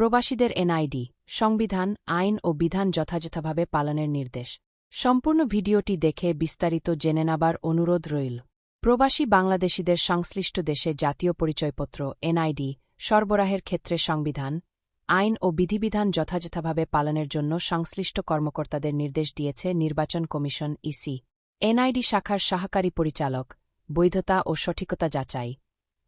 প্রবাসীদের এনআইডি, সংবিধান, আইন ও বিধান যথাযথভাবে পালনের নির্দেশ। সম্পূর্ণ ভিডিওটি দেখে বিস্তারিত জেনে নেবার অনুরোধ রইল। প্রবাসী বাংলাদেশিদের সংশ্লিষ্ট দেশে জাতীয় পরিচয়পত্র, এনআইডি, সরবরাহের ক্ষেত্রে সংবিধান, আইন ও বিধিবিধান যথাযথভাবে পালনের জন্য সংশ্লিষ্ট কর্মকর্তাদের নির্দেশ দিয়েছে নির্বাচন কমিশন ইসি। এনআইডি শাখার সহকারী পরিচালক, বৈধতা ও সঠিকতা যাচাই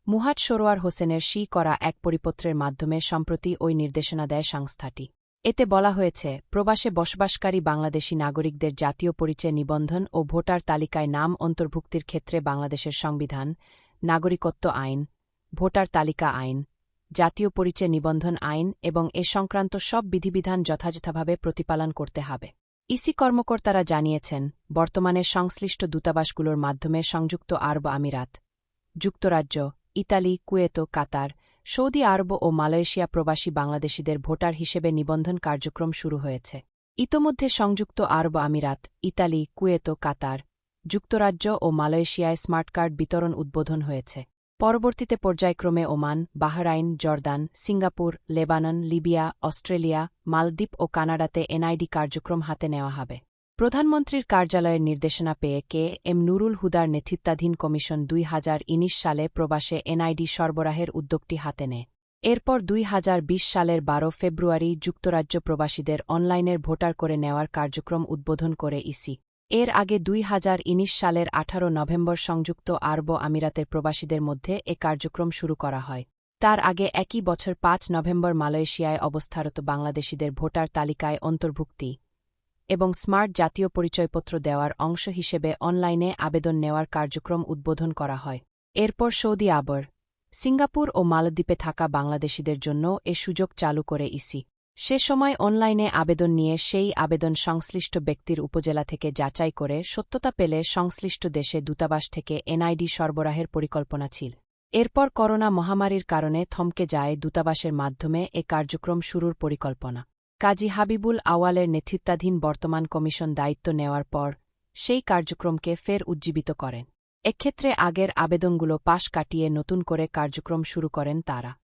মুহাট সরোয়ার হোসেনের শি করা এক পরিপত্রের মাধ্যমে সম্প্রতি ওই নির্দেশনা দেয় সংস্থাটি। এতে বলা হয়েছে, প্রবাসে বসবাসকারী বাংলাদেশী নাগরিকদের জাতীয় পরিচয় নিবন্ধন ও ভোটার তালিকায় নাম অন্তর্ভুক্তির ক্ষেত্রে বাংলাদেশের সংবিধান, নাগরিকত্ব আইন, ভোটার তালিকা আইন, জাতীয় পরিচয় নিবন্ধন আইন এবং এ সংক্রান্ত সব বিধিবিধান যথাযথভাবে প্রতিপালন করতে হবে। ইসি কর্মকর্তারা জানিয়েছেন, বর্তমানে সংশ্লিষ্ট দূতাবাসগুলোর মাধ্যমে সংযুক্ত আরব আমিরাত, যুক্তরাজ্য ইতালি, কুয়েতো, কাতার, সৌদি আরব ও মালয়েশিয়া প্রবাসী বাংলাদেশিদের ভোটার হিসেবে নিবন্ধন কার্যক্রম শুরু হয়েছে। ইতোমধ্যে সংযুক্ত আরব আমিরাত, ইতালি, কুয়েতো, কাতার, যুক্তরাজ্য ও মালয়েশিয়ায় স্মার্ট কার্ড বিতরণ উদ্বোধন হয়েছে। পরবর্তীতে পর্যায়ক্রমে Oman, Bahrain, Jordan, Singapore, Lebanon, Libya, Australia, মালদ্বীপ ও কানাডাতে এনআইডি কার্যক্রম হাতে নেওয়া হবে। প্রধানমন্ত্রীর কার্যালয়ের নির্দেশনা পেয়ে কে এম নুরুল হুদার নেতৃত্বাধীন কমিশন দুই সালে প্রবাসে এনআইডি সরবরাহের উদ্যোগটি হাতে নেয়। এরপর দুই হাজার বিশ সালের বারো ফেব্রুয়ারি যুক্তরাজ্য প্রবাসীদের অনলাইনের ভোটার করে নেওয়ার কার্যক্রম উদ্বোধন করে ইসি। এর আগে দুই সালের আঠারো নভেম্বর সংযুক্ত আরব আমিরাতের প্রবাসীদের মধ্যে এ কার্যক্রম শুরু করা হয়। তার আগে একই বছর পাঁচ নভেম্বর মালয়েশিয়ায় অবস্থারত বাংলাদেশিদের ভোটার তালিকায় অন্তর্ভুক্তি। এবং স্মার্ট জাতীয় পরিচয়পত্র দেওয়ার অংশ হিসেবে অনলাইনে আবেদন নেওয়ার কার্যক্রম উদ্বোধন করা হয়। এরপর সৌদি আবর, সিঙ্গাপুর ও মালদ্বীপে থাকা বাংলাদেশিদের জন্য এ সুযোগ চালু করে ইসি। সে সময় অনলাইনে আবেদন নিয়ে সেই আবেদন সংশ্লিষ্ট ব্যক্তির উপজেলা থেকে যাচাই করে সত্যতা পেলে সংশ্লিষ্ট দেশে দূতাবাস থেকে এনআইডি সরবরাহের পরিকল্পনা ছিল। এরপর করোনা মহামারীর কারণে থমকে যায় দূতাবাসের মাধ্যমে এ কার্যক্রম শুরুর পরিকল্পনা। কাজী হাবিবুল আওয়ালের নেতৃত্বাধীন বর্তমান কমিশন দায়িত্ব নেওয়ার পর সেই কার্যক্রমকে ফের উজ্জীবিত করেন। এক্ষেত্রে আগের আবেদনগুলো পাশ কাটিয়ে নতুন করে কার্যক্রম শুরু করেন তারা।